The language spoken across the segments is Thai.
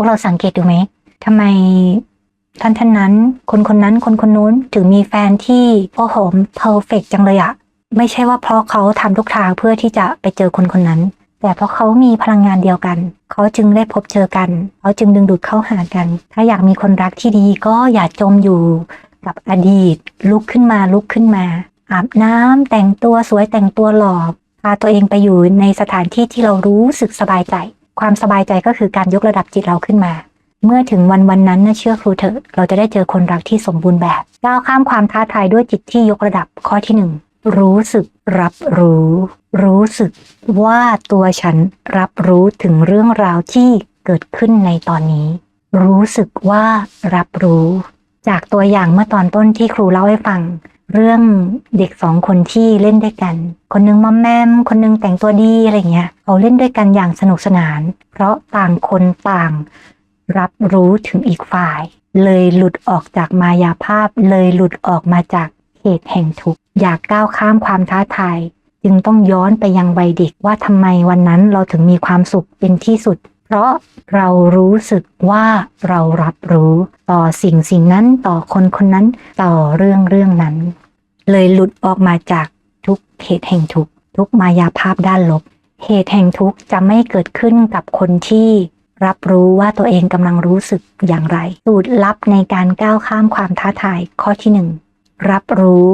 วกเราสังเกตดูไหมทำไมท่านท่านนั้น คนคนนั้นคนคนนู้นถึงมีแฟนที่โอ้โหเพอร์เฟกจังเลยอะไม่ใช่ว่าเพราะเขาทำทุกทางเพื่อที่จะไปเจอคนคนนั้น แต่เพราะเขามีพลังงานเดียวกัน เขาจึงได้พบเจอกัน เขาจึงดึงดูดเข้าหากัน ถ้าอยากมีคนรักที่ดีก็อย่าจมอยู่กับอดีต ลุกขึ้นมาลุกขึ้นมา อาบน้ำแต่งตัวสวยแต่งตัวหล่อพาตัวเองไปอยู่ในสถานที่ที่เรารู้สึกสบายใจ ความสบายใจก็คือการยกระดับจิตเราขึ้นมา เมื่อถึงวันวันนั้นนะเชื่อครูเถอะเราจะได้เจอคนรักที่สมบูรณ์แบบก้าวข้ามความท้าทายด้วยจิตที่ยกระดับข้อที่หนึ่งรู้สึกรับรู้ รู้สึกว่าตัวฉันรับรู้ถึงเรื่องราวที่เกิดขึ้นในตอนนี้ รู้สึกว่ารับรู้ จากตัวอย่างเมื่อตอนต้นที่ครูเล่าให้ฟัง เรื่องเด็กสองคนที่เล่นด้วยกัน คนหนึงมอมแมม คนหนึงแต่งตัวดีอะไรเงี้ยเขาเล่นด้วยกันอย่างสนุกสนาน เพราะต่างคนต่างรับรู้ถึงอีกฝ่าย เลยหลุดออกจากมายาภาพ เลยหลุดออกมาจากเหตุแห่งทุกข์อยากก้าวข้ามความท้าทายจึงต้องย้อนไปยังวัยเด็กว่าทำไมวันนั้นเราถึงมีความสุขเป็นที่สุด เพราะเรารู้สึกว่าเรารับรู้ต่อสิ่งสิ่งนั้นต่อคนคนนั้นต่อเรื่องเรื่องนั้น เลยหลุดออกมาจากทุกเหตุแห่งทุกทุกมายาภาพด้านลบ เหตุแห่งทุกจะไม่เกิดขึ้นกับคนที่รับรู้ว่าตัวเองกำลังรู้สึกอย่างไร สูตรลับในการก้าวข้ามความท้าทายข้อที่หนึ่งรับรู้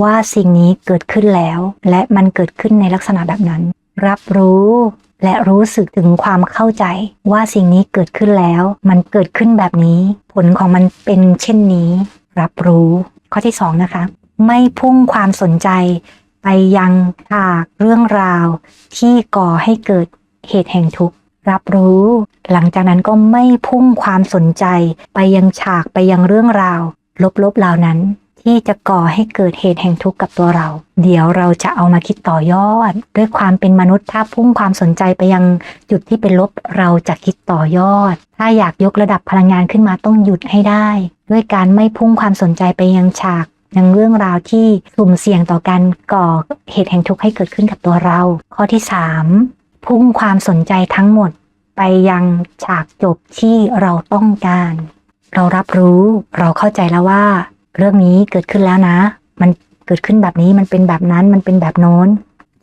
ว่าสิ่งนี้เกิดขึ้นแล้ว และมันเกิดขึ้นในลักษณะแบบนั้น รับรู้และรู้สึกถึงความเข้าใจว่าสิ่งนี้เกิดขึ้นแล้ว มันเกิดขึ้นแบบนี้ ผลของมันเป็นเช่นนี้ รับรู้ข้อที่สองนะคะ ไม่พุ่งความสนใจ ไปยังฉากเรื่องราว ที่ก่อให้เกิดเหตุแห่งทุกข์รับรู้ หลังจากนั้นก็ไม่พุ่งความสนใจ ไปยังฉากไปยังเรื่องราว ลบๆเหล่านั้น ที่จะก่อให้เกิดเหตุแห่งทุกข์กับตัวเรา เดี๋ยวเราจะเอามาคิดต่อยอด ด้วยความเป็นมนุษย์ถ้าพุ่งความสนใจไปยังจุดที่เป็นลบเราจะคิดต่อยอด ถ้าอยากยกระดับพลังงานขึ้นมาต้องหยุดให้ได้ ด้วยการไม่พุ่งความสนใจไปยังฉาก ยังเรื่องราวที่สุ่มเสี่ยงต่อการก่อเหตุแห่งทุกข์ให้เกิดขึ้นกับตัวเรา ข้อที่ 3 พุ่งความสนใจทั้งหมดไปยังฉากจบที่เราต้องการ เรารับรู้เราเข้าใจแล้วว่า เรื่องนี้เกิดขึ้นแล้วนะ มันเกิดขึ้นแบบนี้มันเป็นแบบนั้นมันเป็นแบบโน้น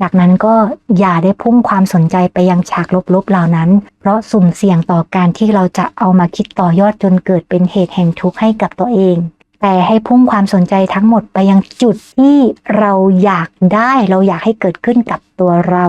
จากนั้นก็อย่าได้พุ่งความสนใจไปยังฉากลบๆเหล่านั้น เพราะสุ่มเสี่ยงต่อการที่เราจะเอามาคิดต่อยอดจนเกิดเป็นเหตุแห่งทุกข์ให้กับตัวเอง แต่ให้พุ่งความสนใจทั้งหมดไปยังจุดที่เราอยากได้ เราอยากให้เกิดขึ้นกับตัวเรา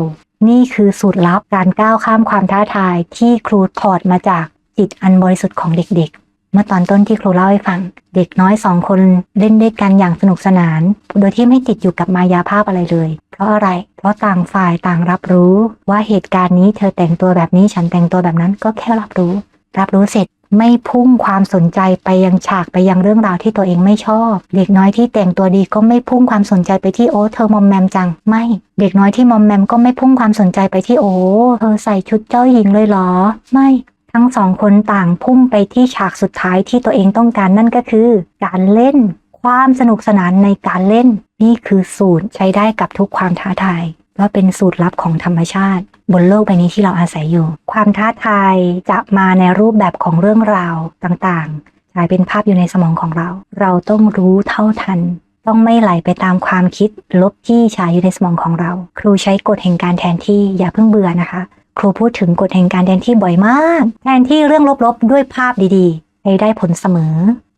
นี่คือสูตรลับการก้าวข้ามความท้าทายที่ครูถอดมาจากจิตอันบริสุทธิ์ของเด็กๆ เมื่อตอนต้นที่ครูเล่าให้ฟัง เด็กน้อยสองคนเล่นด้วยกันอย่างสนุกสนาน โดยที่ไม่ติดอยู่กับมายาภาพอะไรเลย เพราะอะไร เพราะต่างฝ่ายต่างรับรู้ ว่าเหตุการณ์นี้เธอแต่งตัวแบบนี้ฉันแต่งตัวแบบนั้นก็แค่รับรู้ รับรู้เสร็จ ไม่พุ่งความสนใจไปยังฉากไปยังเรื่องราวที่ตัวเองไม่ชอบ เด็กน้อยที่แต่งตัวดีก็ไม่พุ่งความสนใจไปที่โอ้เธอมอมแมมจัง ไม่ เด็กน้อยที่มอมแมมก็ไม่พุ่งความสนใจไปที่โอ้เธอใส่ชุดเจ้าหญิงเลยเหรอ ไม่ทั้งสองคนต่างพุ่งไปที่ฉากสุดท้ายที่ตัวเองต้องการนั่นก็คือ การเล่น ความสนุกสนานในการเล่น นี่คือสูตรใช้ได้กับทุกความท้าทายว่าเป็นสูตรลับของธรรมชาติ บนโลกใบนี้ที่เราอาศัยอยู่ ความท้าทายจะมาในรูปแบบของเรื่องราวต่างๆฉายเป็นภาพอยู่ในสมองของเรา เราต้องรู้เท่าทัน ต้องไม่ไหลไปตามความคิดลบที่ฉายอยู่ในสมองของเรา ครูใช้กฎแห่งการแทนที่อย่าเพิ่งเบื่อนะคะ ครูพูดถึงกฎแห่งการแทนที่บ่อยมาก แทนที่เรื่องลบๆ ด้วยภาพดีๆให้ได้ผลเสมอ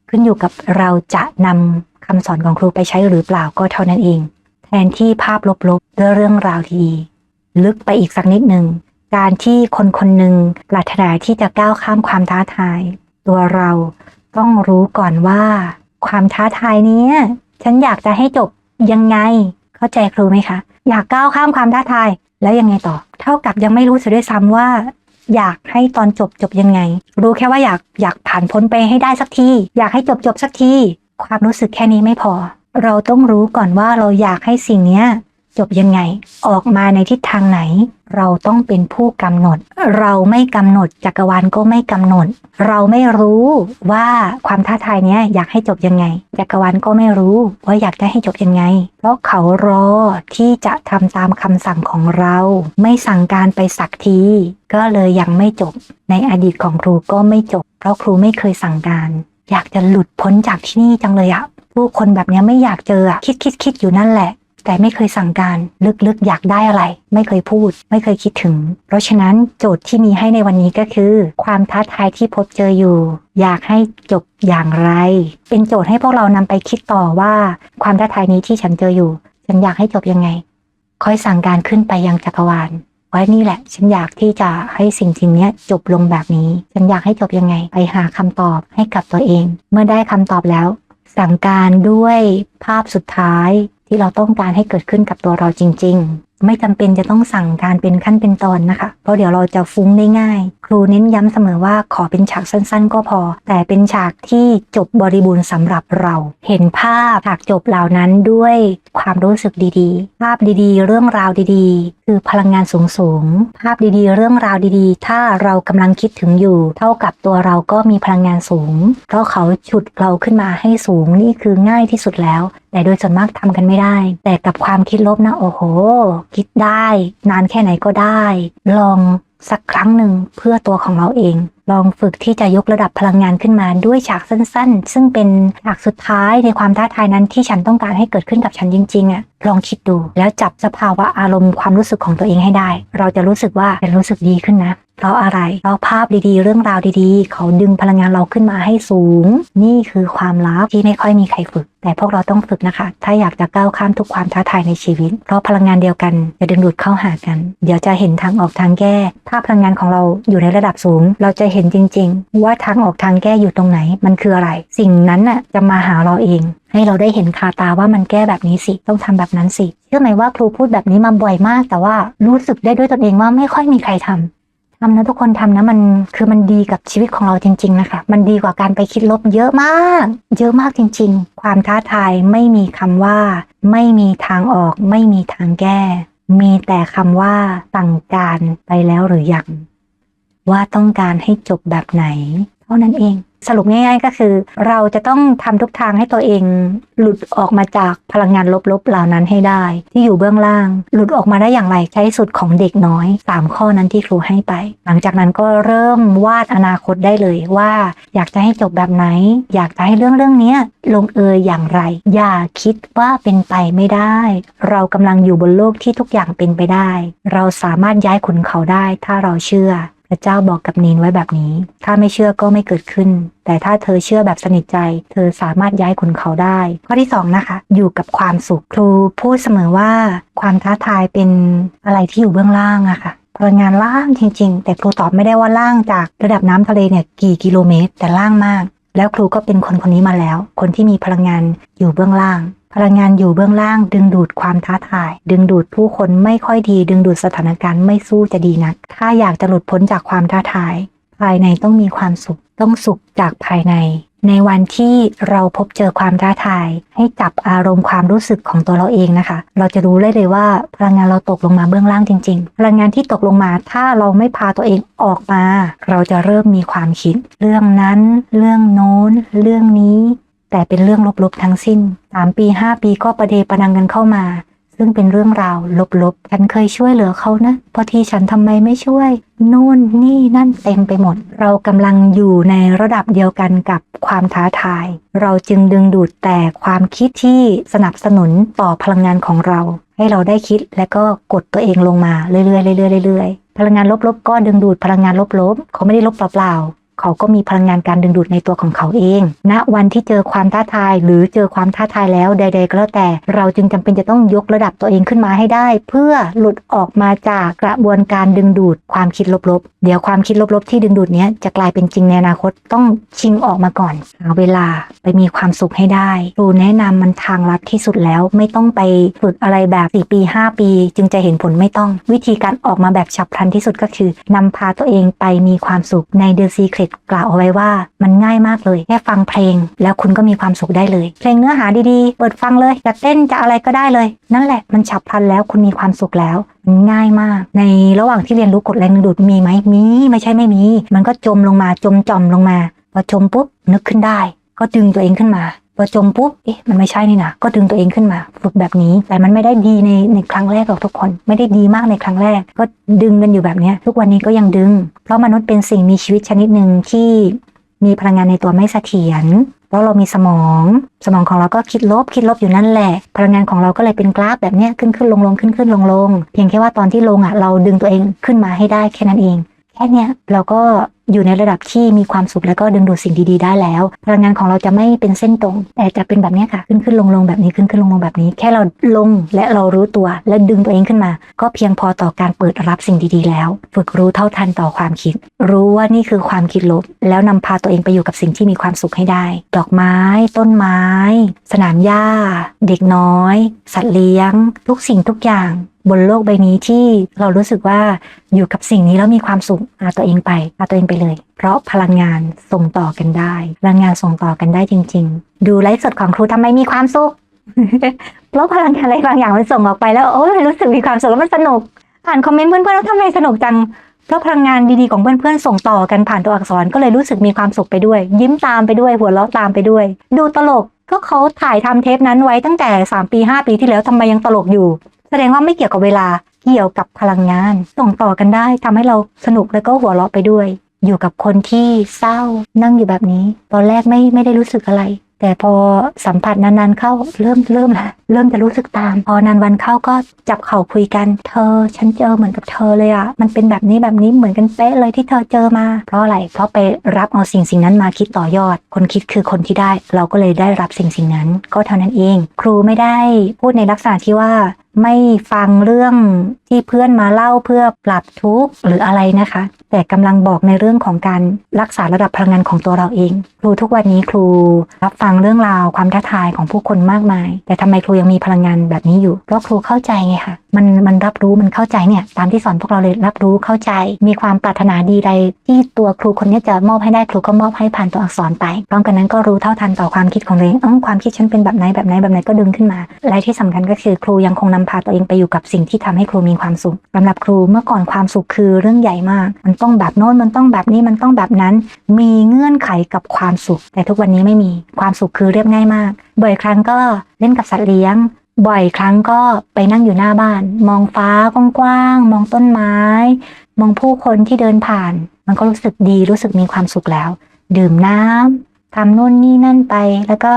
ขึ้นอยู่กับเราจะนำคำสอนของครูไปใช้หรือเปล่าก็เท่านั้นเอง แทนที่ภาพลบๆด้วยเรื่องราวดีๆ ลึกไปอีกสักนิดหนึ่งการที่คนคนหนึ่งปรารถนาที่จะก้าวข้ามความท้าทาย ตัวเราต้องรู้ก่อนว่า ความท้าทายนี้ฉันอยากจะให้จบยังไง เข้าใจครูไหมคะ อยากก้าวข้ามความท้าทายแล้วยังไงต่อ เท่ากับยังไม่รู้เสียด้วยซ้ำว่า อยากให้ตอนจบจบยังไง รู้แค่ว่าอยากอยากผ่านพ้นไปให้ได้สักที อยากให้จบจบสักที ความรู้สึกแค่นี้ไม่พอ เราต้องรู้ก่อนว่าเราอยากให้สิ่งนี้ จบยังไง ออกมาในทิศทางไหน เราต้องเป็นผู้กำหนด เราไม่กำหนดจักรวาลก็ไม่กำหนด เราไม่รู้ว่าความท้าทายนี้อยากให้จบยังไง จักรวาลก็ไม่รู้ว่าอยากจะให้จบยังไง เพราะเขารอที่จะทำตามคำสั่งของเรา ไม่สั่งการไปสักที ก็เลยยังไม่จบ ในอดีตของครูก็ไม่จบ เพราะครูไม่เคยสั่งการ อยากจะหลุดพ้นจากที่นี่จังเลยอะผู้คนแบบนี้ไม่อยากเจอคิดคิดคิดอยู่นั่นแหละ แต่ไม่เคยสั่งการลึกๆอยากได้อะไร ไม่เคยพูด ไม่เคยคิดถึง เพราะฉะนั้นโจทย์ที่มีให้ในวันนี้ก็คือ ความท้าทายที่พบเจออยู่ อยากให้จบอย่างไร เป็นโจทย์ให้พวกเรานำไปคิดต่อว่า ความท้าทายนี้ที่ฉันเจออยู่ ฉันอยากให้จบยังไงค่อยสั่งการขึ้นไปยังจักรวาลว่านี่แหละ ฉันอยากที่จะให้สิ่งสิ่งนี้จบลงแบบนี้ ฉันอยากให้จบยังไง ไปหาคำตอบให้กับตัวเอง เมื่อได้คำตอบแล้ว สั่งการด้วยภาพสุดท้าย ที่เราต้องการให้เกิดขึ้นกับตัวเราจริง ๆ ไม่จำเป็นจะต้องสั่งการเป็นขั้นเป็นตอนนะคะ เพราะเดี๋ยวเราจะฟุ้งได้ง่าย รูเน้นย้ำเสมอว่าขอเป็นฉากสั้นๆ ก็พอ แต่เป็นฉากที่จบบริบูรณ์สำหรับเรา เห็นภาพฉากจบเหล่านั้นด้วยความรู้สึกดีๆ ภาพดีๆ เรื่องราวดีๆ คือพลังงานสูงๆ ภาพดีๆ เรื่องราวดีๆ ถ้าเรากำลังคิดถึงอยู่ เท่ากับตัวเราก็มีพลังงานสูง เพราะเขาฉุดเราขึ้นมาให้สูงนี่คือง่ายที่สุดแล้ว แต่โดยส่วนมากทำกันไม่ได้ แต่กับความคิดลบนะโอ้โห คิดได้ นานแค่ไหนก็ได้ ลอง สักครั้งหนึ่งเพื่อตัวของเราเอง ลองฝึกที่จะยกระดับพลังงานขึ้นมาด้วยฉากสั้นๆ ซึ่งเป็นฉากสุดท้ายในความท้าทายนั้นที่ฉันต้องการให้เกิดขึ้นกับฉันจริงๆอะลองคิดดูแล้วจับสภาวะอารมณ์ความรู้สึกของตัวเองให้ได้ เราจะรู้สึกว่าจะรู้สึกดีขึ้นนะ เพราะอะไรเพราะภาพดีๆ เรื่องราวดีๆ เขาดึงพลังงานเราขึ้นมาให้สูง นี่คือความลับที่ไม่ค่อยมีใครฝึก แต่พวกเราต้องฝึกนะคะ ถ้าอยากจะก้าวข้ามทุกความท้าทายในชีวิต เพราะพลังงานเดียวกันจะดึงดูดเข้าหากัน เดี๋ยวจะเห็นทางออกทางแก้ ถ้าพลังงานของเราอยู่ในระดับสูง เราจะเห็นจริง ๆ ว่าทางออกทางแก้อยู่ตรงไหน มันคืออะไร สิ่งนั้นน่ะจะมาหาเราเองให้เราได้เห็นคาตาว่ามันแก้แบบนี้สิ ต้องทำแบบนั้นสิเชื่อไหมว่าครูพูดแบบนี้มาบ่อยมาก แต่ว่ารู้สึกได้ด้วยตนเองว่าไม่ค่อยมีใครทำ ทำนะทุกคนทำนะมันคือมันดีกับชีวิตของเราจริง ๆ นะคะ มันดีกว่าการไปคิดลบเยอะมาก เยอะมากจริง ๆ ความท้าทายไม่มีคำว่า ไม่มีทางออก ไม่มีทางแก้ มีแต่คำว่าสั่งการไปแล้วหรือยังว่าต้องการให้จบแบบไหน เท่านั้นเอง สรุปง่าย ๆ ก็คือ เราจะต้องทำทุกทางให้ตัวเองหลุดออกมาจากพลังงานลบๆเหล่านั้นให้ได้ ที่อยู่เบื้องล่าง หลุดออกมาได้อย่างไรใช้สุดของเด็กน้อย 3 ข้อนั้นที่ครูให้ไป หลังจากนั้นก็เริ่มวาดอนาคตได้เลยว่า อยากจะให้จบแบบไหน อยากจะให้เรื่องเรื่องนี้ลงเอยอย่างไร อย่าคิดว่าเป็นไปไม่ได้ เรากำลังอยู่บนโลกที่ทุกอย่างเป็นไปได้ เราสามารถย้ายขุนเขาได้ถ้าเราเชื่อ ระเจ้าบอกกับนีนไว้แบบนี้ ถ้าไม่เชื่อก็ไม่เกิดขึ้น แต่ถ้าเธอเชื่อแบบสนิทใจ เธอสามารถย้ายขุนเขาได้ ข้อที่สองนะคะ อยู่กับความสุข ครูพูดเสมอว่าความท้าทายเป็นอะไรที่อยู่เบื้องล่างอะค่ะพลังงานล่างจริง ๆ แต่ครูตอบไม่ได้ว่าล่างจากระดับน้ำทะเลเนี่ยกี่กิโลเมตร แต่ล่างมาก แล้วครูก็เป็นคนคนนี้มาแล้ว คนที่มีพลังงานอยู่เบื้องล่าง พลังงานอยู่เบื้องล่าง ดึงดูดความท้าทาย ดึงดูดผู้คนไม่ค่อยดี ดึงดูดสถานการณ์ไม่สู้จะดีนัก ถ้าอยากจะหลุดพ้นจากความท้าทาย ภายในต้องมีความสุข ต้องสุขจากภายใน ในวันที่เราพบเจอความท้าทาย ให้จับอารมณ์ความรู้สึกของตัวเราเองนะคะ เราจะรู้เลยเลยว่าพลังงานเราตกลงมาเบื้องล่างจริง ๆ พลังงานที่ตกลงมา ถ้าเราไม่พาตัวเองออกมา เราจะเริ่มมีความคิด เรื่องนั้น เรื่องโน้น เรื่องนี้ แต่เป็นเรื่องลบๆทั้งสิ้น3ปี5ปีก็ประเดประดังกันเข้ามา ซึ่งเป็นเรื่องราวลบๆฉันเคยช่วยเหลือเขานะพอทีฉันทำไมไม่ช่วยนู่นนี่นั่นเต็มไปหมด เรากำลังอยู่ในระดับเดียวกันกับความท้าทาย เราจึงดึงดูดแต่ความคิดที่สนับสนุนต่อพลังงานของเรา ให้เราได้คิดและก็กดตัวเองลงมาเรื่อยๆเรื่อยๆเรื่อยๆพลังงานลบๆก็ดึงดูดพลังงานลบๆเขาไม่ได้ลบเปล่าๆ เขาก็มีพลังงานการดึงดูดในตัวของเขาเอง ณ วันที่เจอความท้าทาย หรือเจอความท้าทายแล้วใด ๆ ก็แล้วแต่ เราจึงจำเป็นจะต้องยกระดับตัวเองขึ้นมาให้ได้ เพื่อหลุดออกมาจากกระบวนการดึงดูดความคิดลบๆ เดี๋ยวความคิดลบๆที่ดึงดูดเนี้ยจะกลายเป็นจริงในอนาคตต้องชิงออกมาก่อนหาเวลาไปมีความสุขให้ได้ครูแนะนำมันทางลัดที่สุดแล้วไม่ต้องไปฝึกอะไรแบบ 4 ปี 5 ปี จึงจะเห็นผลไม่ต้อง วิธีการออกมาแบบฉับพลันที่สุดก็คือนำพาตัวเองไปมีความสุขใน The Secret กล่าวเอาไว้ว่ามันง่ายมากเลย แค่ฟังเพลง แล้วคุณก็มีความสุขได้เลย เพลงเนื้อหาดีๆ เปิดฟังเลยจะเต้นจะอะไรก็ได้เลย นั่นแหละมันฉับพลันแล้วคุณมีความสุขแล้วง่ายมาก ในระหว่างที่เรียนรู้กฎแรงดึงดูดมีไหมมีไม่ใช่ไม่มี มันก็จมลงมาจมจอมลงมาพอจมปุ๊บนึกขึ้นได้ ก็ดึงตัวเองขึ้นมาพอจมปุ๊บเอ๊ะมันไม่ใช่นี่นะก็ดึงตัวเองขึ้นมาฝึกแบบนี้ แต่มันไม่ได้ดีในในครั้งแรกหรอกทุกคน ไม่ได้ดีมากในครั้งแรก ก็ดึงกันอยู่แบบนี้ทุกวันนี้ก็ยังดึง เพราะมนุษย์เป็นสิ่งมีชีวิตชนิดหนึ่งที่มีพลังงานในตัวไม่เสถียร เพราะเรามีสมอง สมองของเราก็คิดลบคิดลบอยู่นั่นแหละ พลังงานของเราก็เลยเป็นกราฟแบบนี้ขึ้นขึ้นลงลงขึ้นขึ้นลงลงเพียงแค่ว่าตอนที่ลงอะเราดึงตัวเองขึ้นมาให้ได้แค่นั้นเอง แค่เนี้ยเราก็ อยู่ในระดับที่มีความสุขแล้วก็ดึงดูดสิ่งดีๆได้แล้ว พลังงานของเราจะไม่เป็นเส้นตรง แต่จะเป็นแบบนี้ค่ะ ขึ้นขึ้นลงลงแบบนี้ขึ้นขึ้นลงลงแบบนี้ แค่เราลงและเรารู้ตัวและดึงตัวเองขึ้นมา ก็เพียงพอต่อการเปิดรับสิ่งดีๆ แล้ว ฝึกรู้เท่าทันต่อความคิด รู้ว่านี่คือความคิดลบ แล้วนำพาตัวเองไปอยู่กับสิ่งที่มีความสุขให้ได้ ดอกไม้ ต้นไม้ สนามหญ้า เด็กน้อย สัตว์เลี้ยง ทุกสิ่งทุกอย่าง บนโลกใบนี้ที่เรารู้สึกว่าอยู่กับสิ่งนี้แล้วมีความสุขพาตัวเองไปพาตัวเองไปเลย เพราะพลังงานส่งต่อกันได้ พลังงานส่งต่อกันได้จริง ๆ ดูไลฟ์สดของครูทำไมมีความสุขเพราะพลังงานอะไรบางอย่างมันส่งออกไปแล้วโอ้ยรู้สึกมีความสุขแล้วมันสนุก อ่านคอมเมนต์เพื่อนๆแล้วทำไมสนุกจังเพราะพลังงานดีๆของเพื่อนๆส่งต่อกันผ่านตัวอักษรก็เลยรู้สึกมีความสุขไปด้วย ยิ้มตามไปด้วยหัวเราะตามไปด้วย ดูตลกก็เขาถ่ายทำเทปนั้นไว้ตั้งแต่ 3 ปี 5 ปีที่แล้วทำไมยังตลกอยู่ แสดงว่าไม่เกี่ยวกับเวลาเกี่ยวกับพลังงาน ส่งต่อกันได้ทำให้เราสนุกแล้วก็หัวเราะไปด้วย อยู่กับคนที่เศร้านั่งอยู่แบบนี้ ตอนแรกไม่ไม่ได้รู้สึกอะไร แต่พอสัมผัสนานๆเข้าเริ่มเริ่มละเริ่มจะรู้สึกตาม พอนานวันเข้าก็จับเข่าคุยกัน เธอฉันเจอเหมือนกับเธอเลยอะมันเป็นแบบนี้แบบนี้เหมือนกันเป๊ะเลยที่เธอเจอมา เพราะอะไรเพราะไปรับเอาสิ่งสิ่งนั้นมาคิดต่อยอด คนคิดคือคนที่ได้ เราก็เลยได้รับสิ่งสิ่งนั้น ก็เท่านั้นเอง ครูไม่ได้พูดในลักษณะที่ว่า ไม่ฟังเรื่องที่เพื่อนมาเล่าเพื่อปรับทุกข์หรืออะไรนะคะ แต่กำลังบอกในเรื่องของการรักษาระดับพลังงานของตัวเราเอง ครูทุกวันนี้ครูรับฟังเรื่องราวความท้าทายของผู้คนมากมาย แต่ทำไมครูยังมีพลังงานแบบนี้อยู่เพราะครูเข้าใจไงคะมันมันรับรู้มันเข้าใจเนี่ยตามที่สอนพวกเราเลยรับรู้เข้าใจ มีความปรารถนาดีใด ที่ตัวครูคนนี้จะมอบให้ได้ครูก็มอบให้ผ่านตัวอักษรไปพร้อมกันนั้นก็รู้เท่าทันต่อความคิดของตัวเองอ๋อความคิดฉันเป็นแบบไหนแบบไหนแบบไหนก็ดึงขึ้นมาและที่สำคัญก็คือครูยังคงนำพาตัวเองไปอยู่กับสิ่งที่ทำให้ครูมีความสุขสำหรับครูเมื่อก่อนความสุขคือเรื่องใหญ่มาก มันต้องแบบโน้นมันต้องแบบนี้มันต้องแบบนั้น มีเงื่อนไขกับความสุข แต่ทุกวันนี้ไม่มีความสุขคือเรียบง่ายมาก บ่อยครั้งก็เล่นกับสัตว์เลี้ยง บ่อยครั้งก็ไปนั่งอยู่หน้าบ้าน มองฟ้ากว้างๆมองต้นไม้ มองผู้คนที่เดินผ่าน มันก็รู้สึกดีรู้สึกมีความสุขแล้ว ดื่มน้ำทำนู่นนี่นั่นไปแล้วก็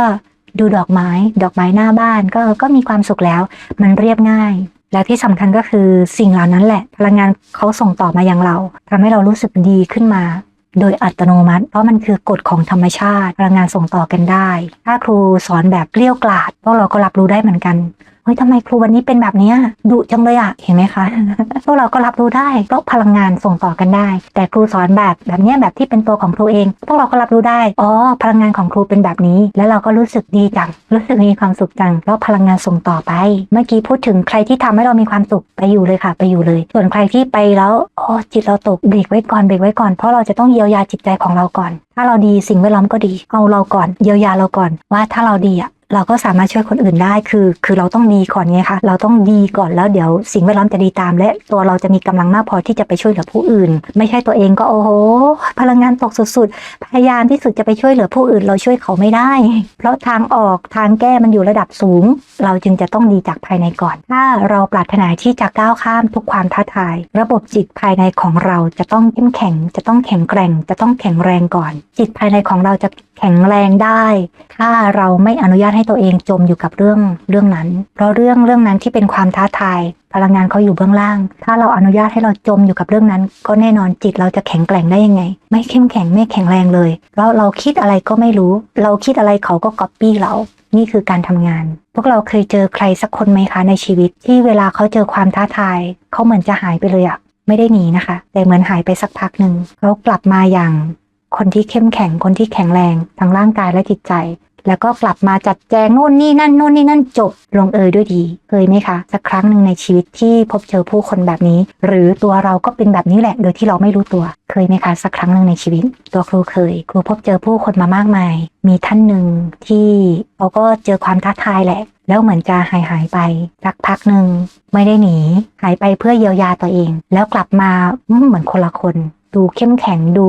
ดูดอกไม้ ดอกไม้หน้าบ้านก็ก็มีความสุขแล้ว มันเรียบง่าย และที่สำคัญก็คือสิ่งเหล่านั้นแหละ พลังงานเขาส่งต่อมาอย่างเราทำให้เรารู้สึกดีขึ้นมา โดยอัตโนมัติ เพราะมันคือกฎของธรรมชาติ พลังงานส่งต่อกันได้ ถ้าครูสอนแบบเกลี้ยกล่อดพวกเราก็รับรู้ได้เหมือนกัน เฮ้ยทำไมครูวันนี้เป็นแบบนี้ดุจังเลยอะเห็นไหมคะพวกเราก็รับรู้ได้เพราะพลังงานส่งต่อกันได้ แต่ครูสอนแบบแบบนี้แบบที่เป็นตัวของครูเองพวกเราก็รับรู้ได้อ๋อพลังงานของครูเป็นแบบนี้ แล้วเราก็รู้สึกดีจังรู้สึกมีความสุขจังเพราะพลังงานส่งต่อไป เมื่อกี้พูดถึงใครที่ทำให้เรามีความสุขไปอยู่เลยค่ะ ไปอยู่เลย ส่วนใครที่ไปแล้วโอ้จิตเราตกเบรกไว้ก่อนเบรกไว้ก่อนเพราะเราจะต้องเยียวยาจิตใจของเราก่อน ถ้าเราดีสิ่งแวดล้อมก็ดีเอาเราก่อน เยียวยาเราก่อนว่าถ้าเราดีอะ เราก็สามารถช่วยคนอื่นได้คือ คือเราต้องดีก่อนไงคะเราต้องดีก่อนแล้วเดี๋ยวสิ่งแวดล้อมจะดีตาม และตัวเราจะมีกำลังมากพอที่จะไปช่วยเหลือผู้อื่น ไม่ใช่ตัวเองก็โอ้โหพลังงานตกสุดๆพยายามที่สุดจะไปช่วยเหลือผู้อื่น เราช่วยเขาไม่ได้ เพราะทางออกทางแก้มันอยู่ระดับสูง เราจึงจะต้องดีจากภายในก่อน ถ้าเราปรารถนาที่จะก้าวข้ามทุกความท้าทาย ระบบจิตภายในของเราจะต้องเข้มแข็ง จะต้องแข็งแกร่ง จะต้องแข็งแรงก่อน จิตภายในของเราจะแข็งแรงได้ ถ้าเราไม่อนุญาตให้ตัวเองจมอยู่กับเรื่องเรื่องนั้น เพราะเรื่องเรื่องนั้นที่เป็นความท้าทาย พลังงานเขาอยู่เบื้องล่าง ถ้าเราอนุญาตให้เราจมอยู่กับเรื่องนั้น ก็แน่นอนจิตเราจะแข็งแกร่งได้ยังไง ไม่เข้มแข็งไม่แข็งแรงเลย เพราะเราคิดอะไรก็ไม่รู้ เราคิดอะไรเขาก็ก๊อปปี้เรา นี่คือการทำงาน พวกเราเคยเจอใครสักคนไหมคะในชีวิต ที่เวลาเขาเจอความท้าทาย เขาเหมือนจะหายไปเลยอะไม่ได้หนีนะคะ แต่เหมือนหายไปสักพักหนึ่งเขากลับมาอย่าง คนที่เข้มแข็งคนที่แข็งแรงทั้งร่างกายและจิตใจ แล้วก็กลับมาจัดแจงโน่นนี่นั่นโน่นนี่นั่นจบลงเอยด้วยดีเคยไหมคะสักครั้งหนึ่งในชีวิตที่พบเจอผู้คนแบบนี้ หรือตัวเราก็เป็นแบบนี้แหละ โดยที่เราไม่รู้ตัว เคยไหมคะสักครั้งหนึ่งในชีวิต ตัวครูเคย ครูพบเจอผู้คนมามากมาย มีท่านหนึ่งที่เขาก็เจอความท้าทายแหละแล้วเหมือนจะหายหายไปสักพักหนึ่งไม่ได้หนี หายไปเพื่อเยียวยาตัวเอง แล้วกลับมาเหมือนคนละคน ดูเข้มแข็งดู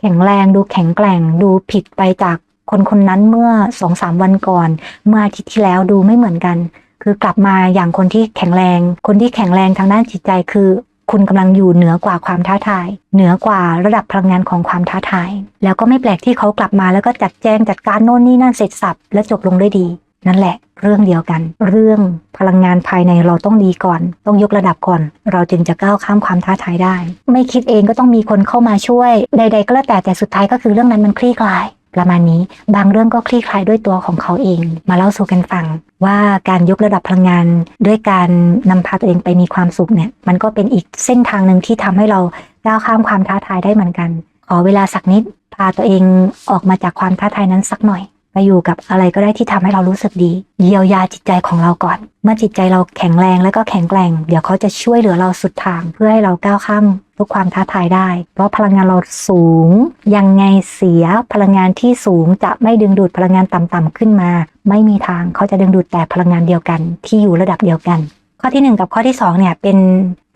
แข็งแรง ดูแข็งแกร่ง ดูผิดไปจากคนคนนั้นเมื่อสองสามวันก่อน เมื่ออาทิตย์ที่แล้วดูไม่เหมือนกัน คือกลับมาอย่างคนที่แข็งแรง คนที่แข็งแรงทางด้านจิตใจคือ คุณกำลังอยู่เหนือกว่าความท้าทาย เหนือกว่าระดับพลังงานของความท้าทาย แล้วก็ไม่แปลกที่เขากลับมาแล้วก็จัดแจงจัดการโน่นนี่นั่นเสร็จสับและจบลงด้วยดี นั่นแหละ เรื่องเดียวกัน เรื่องพลังงานภายในเราต้องดีก่อน ต้องยกระดับก่อน เราจึงจะก้าวข้ามความท้าทายได้ ไม่คิดเองก็ต้องมีคนเข้ามาช่วย ใด ๆ ก็แล้วแต่แต่สุดท้ายก็คือเรื่องนั้นมันคลี่คลาย ประมาณนี้บางเรื่องก็คลี่คลายด้วยตัวของเขาเอง มาเล่าสู่กันฟังว่าการยกระดับพลังงาน ด้วยการนำพาตัวเองไปมีความสุขเนี่ย มันก็เป็นอีกเส้นทางหนึ่งที่ทำให้เราก้าวข้ามความท้าทายได้เหมือนกัน ขอเวลาสักนิดพาตัวเองออกมาจากความท้าทายนั้นสักหน่อย ไปอยู่กับอะไรก็ได้ที่ทำให้เรารู้สึกดี เยียวยาจิตใจของเราก่อน เมื่อจิตใจเราแข็งแรงและก็แข็งแกร่ง เดี๋ยวเขาจะช่วยเหลือเราสุดทาง เพื่อให้เราก้าวข้ามทุกความท้าทายได้ เพราะพลังงานเราสูง ยังไงเสียพลังงานที่สูงจะไม่ดึงดูดพลังงานต่ำๆขึ้นมา ไม่มีทางเขาจะดึงดูดแต่พลังงานเดียวกัน ที่อยู่ระดับเดียวกัน ข้อที่ 1 กับข้อที่ 2 เนี่ย เป็น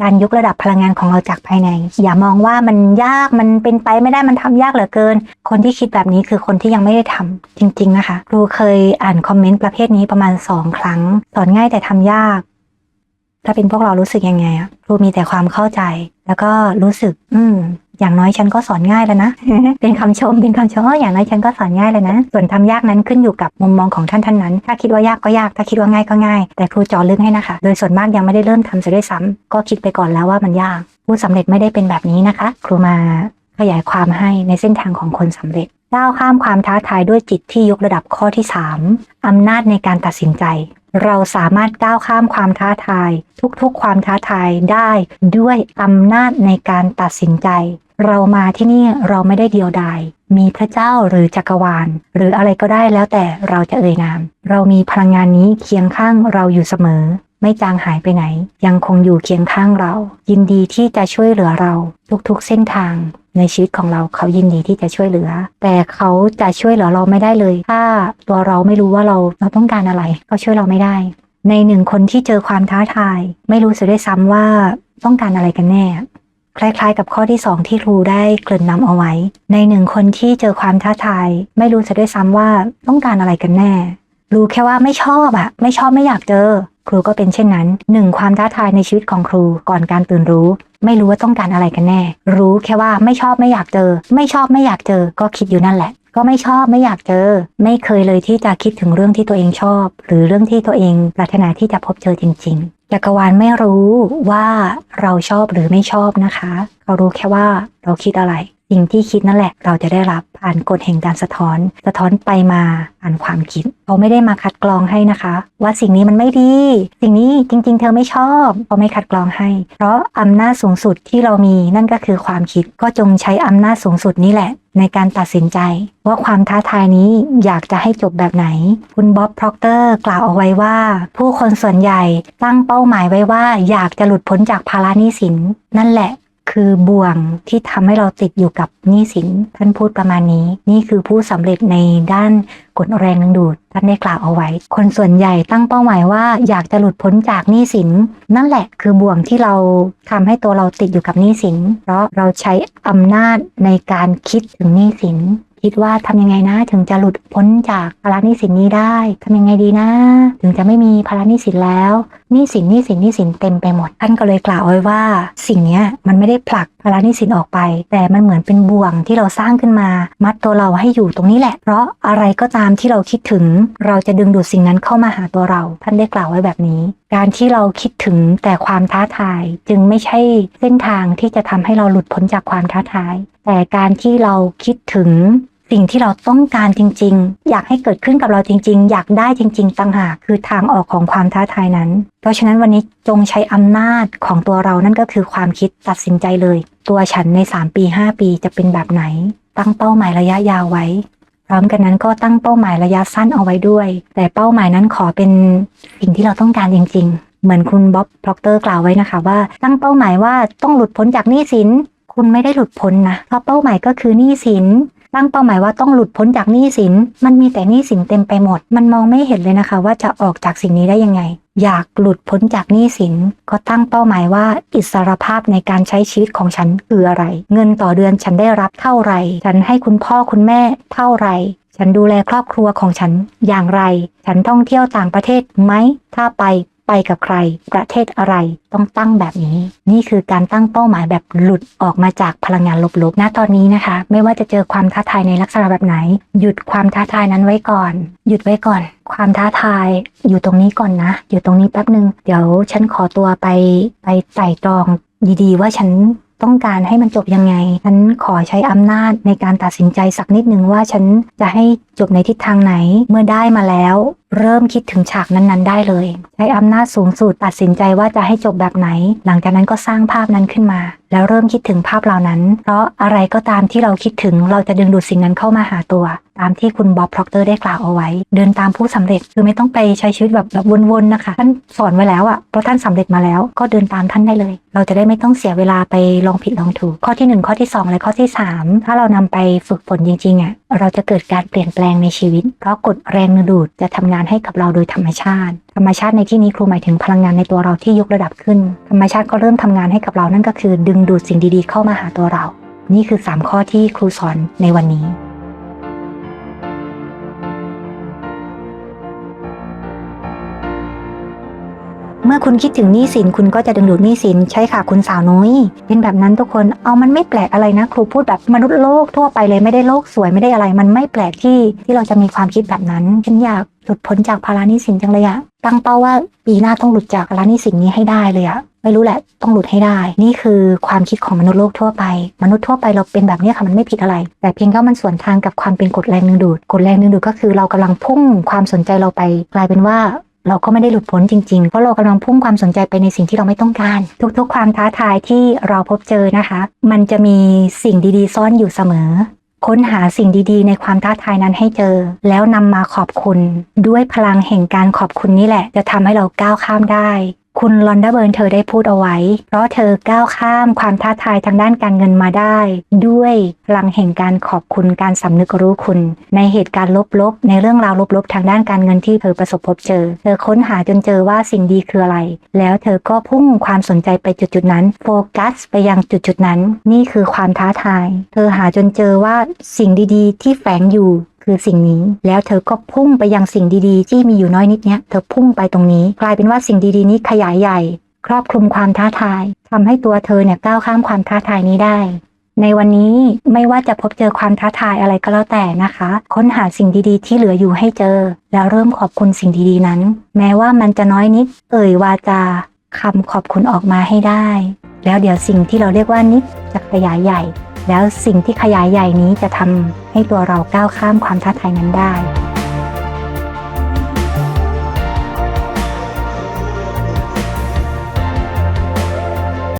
การยกระดับพลังงานของเราจากภายใน อย่ามองว่ามันยากมันเป็นไปไม่ได้มันทำยากเหลือเกิน คนที่คิดแบบนี้คือคนที่ยังไม่ได้ทำจริง ๆ นะคะ ครูเคยอ่านคอมเมนต์ประเภทนี้ประมาณ 2 ครั้ง สอนง่ายแต่ทำยาก ถ้าเป็นพวกเรารู้สึกยังไงอะครูมีแต่ความเข้าใจ แล้วก็รู้สึก อืม อย่างน้อยฉันก็สอนง่ายแล้วนะ เป็นคำชมเป็นคำชมเอออย่างน้อยฉันก็สอนง่ายเลยนะ ส่วนทำยากนั้นขึ้นอยู่กับมุมมองของท่านท่านนั้น ถ้าคิดว่ายากก็ยาก ถ้าคิดว่าง่ายก็ง่าย แต่ครูเจอลึกให้นะคะ โดยส่วนมากยังไม่ได้เริ่มทำซะด้วยซ้ำก็คิดไปก่อนแล้วว่ามันยาก ผู้สำเร็จไม่ได้เป็นแบบนี้นะคะ ครูมาขยายความให้ในเส้นทางของคนสำเร็จก้าวข้ามความท้าทายด้วยจิตที่ยกระดับข้อที่ 3 อำนาจในการตัดสินใจ เราสามารถก้าวข้ามความท้าทาย ทุกๆ ความท้าทายได้ด้วยอำนาจในการตัดสินใจ เรามาที่นี่เราไม่ได้เดียวดายมีพระเจ้าหรือจักรวาล หรืออะไรก็ได้แล้วแต่เราจะเอ่ยนาม เรามีพลังงานนี้เคียงข้างเราอยู่เสมอ ไม่จางหายไปไหน ยังคงอยู่เคียงข้างเรา ยินดีที่จะช่วยเหลือเราทุกๆเส้นทางในชีวิตของเราเขายินดีที่จะช่วยเหลือ แต่เขาจะช่วยเหลือเราไม่ได้เลย ถ้าตัวเราไม่รู้ว่าเราเราต้องการอะไรก็ช่วยเราไม่ได้ ในหนึ่งคนที่เจอความท้าทาย ไม่รู้สึกได้ซ้ำว่าต้องการอะไรกันแน่ คล้ายๆ กับข้อที่ 2 ที่ครูได้เกริ่นนำเอาไว้ ในหนึ่งคนที่เจอความท้าทาย ไม่รู้สึกได้ซ้ำว่าต้องการอะไรกันแน่ รู้แค่ว่าไม่ชอบอะไม่ชอบไม่อยากเจอ ครูก็เป็นเช่นนั้นหนึ่งความท้าทายในชีวิตของครูก่อนการตื่นรู้ ไม่รู้ว่าต้องการอะไรกันแน่ รู้แค่ว่าไม่ชอบไม่อยากเจอ ไม่ชอบไม่อยากเจอ ก็คิดอยู่นั่นแหละ ก็ไม่ชอบไม่อยากเจอ ไม่เคยเลยที่จะคิดถึงเรื่องที่ตัวเองชอบ หรือเรื่องที่ตัวเองปรารถนาที่จะพบเจอจริงๆ จักรวาลไม่รู้ว่าเราชอบหรือไม่ชอบนะคะเขารู้แค่ว่าเราคิดอะไร สิ่งที่คิดนั่นแหละ เราจะได้รับผ่านกฎแห่งการสะท้อน สะท้อนไปมาผ่านความคิดเขาไม่ได้มาคัดกรองให้นะคะ ว่าสิ่งนี้มันไม่ดี สิ่งนี้จริง ๆ เธอไม่ชอบเขาไม่คัดกรองให้ เพราะอำนาจสูงสุดที่เรามีนั่นก็คือความคิดก็จงใช้อำนาจสูงสุดนี้แหละ ในการตัดสินใจ ว่าความท้าทายนี้อยากจะให้จบแบบไหน คุณบ๊อบพร็อกเตอร์กล่าวเอาไว้ว่า ผู้คนส่วนใหญ่ตั้งเป้าหมายไว้ว่าอยากจะหลุดพ้นจากภาระหนี้สิน นั่นแหละ คือบ่วงที่ทำให้เราติดอยู่กับหนี้สินท่านพูดประมาณนี้ นี่คือผู้สำเร็จในด้านกฎแรงดึงดูดท่านได้กล่าวเอาไว้ คนส่วนใหญ่ตั้งเป้าหมายว่าอยากจะหลุดพ้นจากหนี้สิน นั่นแหละคือบ่วงที่เราทำให้ตัวเราติดอยู่กับหนี้สิน เพราะเราใช้อำนาจในการคิดถึงหนี้สิน คิดว่าทำยังไงนะ ถึงจะหลุดพ้นจากภาระหนี้สินนี้ได้ทำยังไงดีนะ ถึงจะไม่มีภาระหนี้สินแล้วหนี้สินหนี้สินหนี้สินเต็มไปหมดท่านก็เลยกล่าวไว้ว่า สิ่งนี้มันไม่ได้ผลักภาระหนี้สินออกไป แต่มันเหมือนเป็นบ่วงที่เราสร้างขึ้นมา มัดตัวเราให้อยู่ตรงนี้แหละ เพราะอะไรก็ตามที่เราคิดถึง เราจะดึงดูดสิ่งนั้นเข้ามาหาตัวเรา ท่านได้กล่าวไว้แบบนี้ การที่เราคิดถึงแต่ความท้าทาย จึงไม่ใช่เส้นทางที่จะทำให้เราหลุดพ้นจากความท้าทาย แต่การที่เราคิดถึง สิ่งที่เราต้องการจริง ๆ อยากให้เกิดขึ้นกับเราจริง ๆ อยากได้จริง ๆต่างหากคือทางออกของความท้าทายนั้น เพราะฉะนั้นวันนี้จงใช้อำนาจของตัวเรานั่นก็คือความคิดตัดสินใจเลย ตัวฉันใน 3 ปี 5 ปีจะเป็นแบบไหน ตั้งเป้าหมายระยะยาวไว้ พร้อมกันนั้นก็ตั้งเป้าหมายระยะสั้นเอาไว้ด้วย แต่เป้าหมายนั้นขอเป็นสิ่งที่เราต้องการจริง ๆ เหมือนคุณบ๊อบพล็อกเตอร์กล่าวไว้นะคะว่า ตั้งเป้าหมายว่าต้องหลุดพ้นจากหนี้สิน คุณไม่ได้หลุดพ้นนะเพราะเป้าหมายก็คือหนี้สิน ตั้งเป้าหมายว่าต้องหลุดพ้นจากหนี้สิน มันมีแต่หนี้สินเต็มไปหมด มันมองไม่เห็นเลยนะคะ ว่าจะออกจากสิ่งนี้ได้ยังไง อยากหลุดพ้นจากหนี้สิน ก็ตั้งเป้าหมายว่าอิสรภาพในการใช้ชีวิตของฉันคืออะไร เงินต่อเดือนฉันได้รับเท่าไหร่ ฉันให้คุณพ่อคุณแม่เท่าไหร่ฉันดูแลครอบครัวของฉันอย่างไร ฉันท่องเที่ยวต่างประเทศไหม ถ้าไป ไปกับใคร ประเทศอะไรต้องตั้งแบบนี้ นี่คือการตั้งเป้าหมายแบบหลุดออกมาจากพลังงานลบๆณตอนนี้นะคะ ไม่ว่าจะเจอความท้าทายในลักษณะแบบไหน หยุดความท้าทายนั้นไว้ก่อน หยุดไว้ก่อน ความท้าทายอยู่ตรงนี้ก่อนนะ อยู่ตรงนี้แป๊บหนึ่งเดี๋ยวฉันขอตัวไปไปไต่ตรองดีๆ ว่าฉันต้องการให้มันจบยังไง ฉันขอใช้อำนาจในการตัดสินใจสักนิดหนึ่งว่าฉันจะให้จบในทิศทางไหน เมื่อได้มาแล้ว เริ่มคิดถึงฉากนั้นๆ ได้เลย ใช้อำนาจสูงสุดตัดสินใจว่าจะให้จบแบบไหน หลังจากนั้นก็สร้างภาพนั้นขึ้นมา แล้วเริ่มคิดถึงภาพเหล่านั้น เพราะอะไรก็ตามที่เราคิดถึงเราจะดึงดูดสิ่งนั้นเข้ามาหาตัว ตามที่คุณบ๊อบพร็อกเตอร์ได้กล่าวเอาไว้ เดินตามผู้สำเร็จคือไม่ต้องไปใช้ชีวิตแบบแบบวนๆนะคะท่านสอนไว้แล้วอะเพราะท่านสำเร็จมาแล้วก็เดินตามท่านได้เลย เราจะได้ไม่ต้องเสียเวลาไปลองผิดลองถูก ข้อที่หนึ่งข้อที่สองและข้อที่สามถ้าเรานำไปฝึกฝนจริงๆอะเราจะเกิดการเปลี่ยนแปลงในชีวิต เพราะกฎแรงดึงดูดจะทำงานให้กับเราโดยธรรมชาติ ธรรมชาติในที่นี้ครูหมายถึงพลังงานในตัวเราที่ยกระดับขึ้น ธรรมชาติก็เริ่มทำงานให้กับเรานั่นก็คือ ดึงดูดสิ่งดีๆ เข้ามาหาตัวเรา นี่คือ 3 ข้อที่ครูสอนในวันนี้ มื่อคุณคิดถึงหนี้สินคุณก็จะดึงดูดหนี้สินใช่ค่ะคุณสาวน้อยเป็นแบบนั้นทุกคนเอามันไม่แปลกอะไรนะ ครูพูดแบบมนุษย์โลกทั่วไปเลยไม่ได้โลกสวยไม่ได้อะไร มันไม่แปลกที่ที่เราจะมีความคิดแบบนั้นฉันอยากหลุดพ้นจากภาระหนี้สินจังเลยอะตั้งเป้าว่าปีหน้าต้องหลุดจากภาระหนี้สินนี้ให้ได้เลยอะไม่รู้แหละ ต้องหลุดให้ได้ นี่คือความคิดของมนุษย์โลกทั่วไป มนุษย์ทั่วไปเราเป็นแบบนี้ค่ะ มันไม่ผิดอะไร แต่เพียงแค่มันสวนทางกับความเป็นกฎแรงดึงดูด กฎแรงดึงดูดก็คือเรากำลังพุ่งความสนใจเราไป กลายเป็นว่า เราก็ไม่ได้หลุดพ้นจริงๆ เพราะเรากำลังพุ่งความสนใจไปในสิ่งที่เราไม่ต้องการ ทุกๆ ความท้าทายที่เราพบเจอนะคะ มันจะมีสิ่งดีๆ ซ่อนอยู่เสมอ ค้นหาสิ่งดีๆ ในความท้าทายนั้นให้เจอ แล้วนำมาขอบคุณ ด้วยพลังแห่งการขอบคุณนี่แหละ จะทำให้เราก้าวข้ามได้ คุณลอนดาเบิร์นเธอได้พูดเอาไว้ เพราะเธอก้าวข้ามความท้าทายทางด้านการเงินมาได้ ด้วยพลังแห่งการขอบคุณการสำนึกรู้คุณ ในเหตุการณ์ลบๆ ในเรื่องราวลบๆ ทางด้านการเงินที่เธอประสบพบเจอ เธอค้นหาจนเจอว่าสิ่งดีคืออะไร แล้วเธอก็พุ่งความสนใจไปจุดๆนั้น โฟกัสไปยังจุดๆนั้น นี่คือความท้าทาย เธอหาจนเจอว่าสิ่งดีๆ ที่แฝงอยู่ คือสิ่งนี้ แล้วเธอก็พุ่งไปยังสิ่งดีๆ ที่มีอยู่น้อยนิดเนี้ย เธอพุ่งไปตรงนี้ กลายเป็นว่าสิ่งดีๆ นี้ขยายใหญ่ ครอบคลุมความท้าทายทำให้ตัวเธอเนี่ยก้าวข้ามความท้าทายนี้ได้ ในวันนี้ไม่ว่าจะพบเจอความท้าทายอะไรก็แล้วแต่นะคะ ค้นหาสิ่งดีๆ ที่เหลืออยู่ให้เจอ แล้วเริ่มขอบคุณสิ่งดีๆนั้น แม้ว่ามันจะน้อยนิด เอ่ยวาจาคำขอบคุณออกมาให้ได้ แล้วเดี๋ยวสิ่งที่เราเรียกว่านิดจะขยายใหญ่ แล้วสิ่งที่ขยายใหญ่นี้จะทำให้ตัวเราก้าวข้ามความท้าทายนั้นได้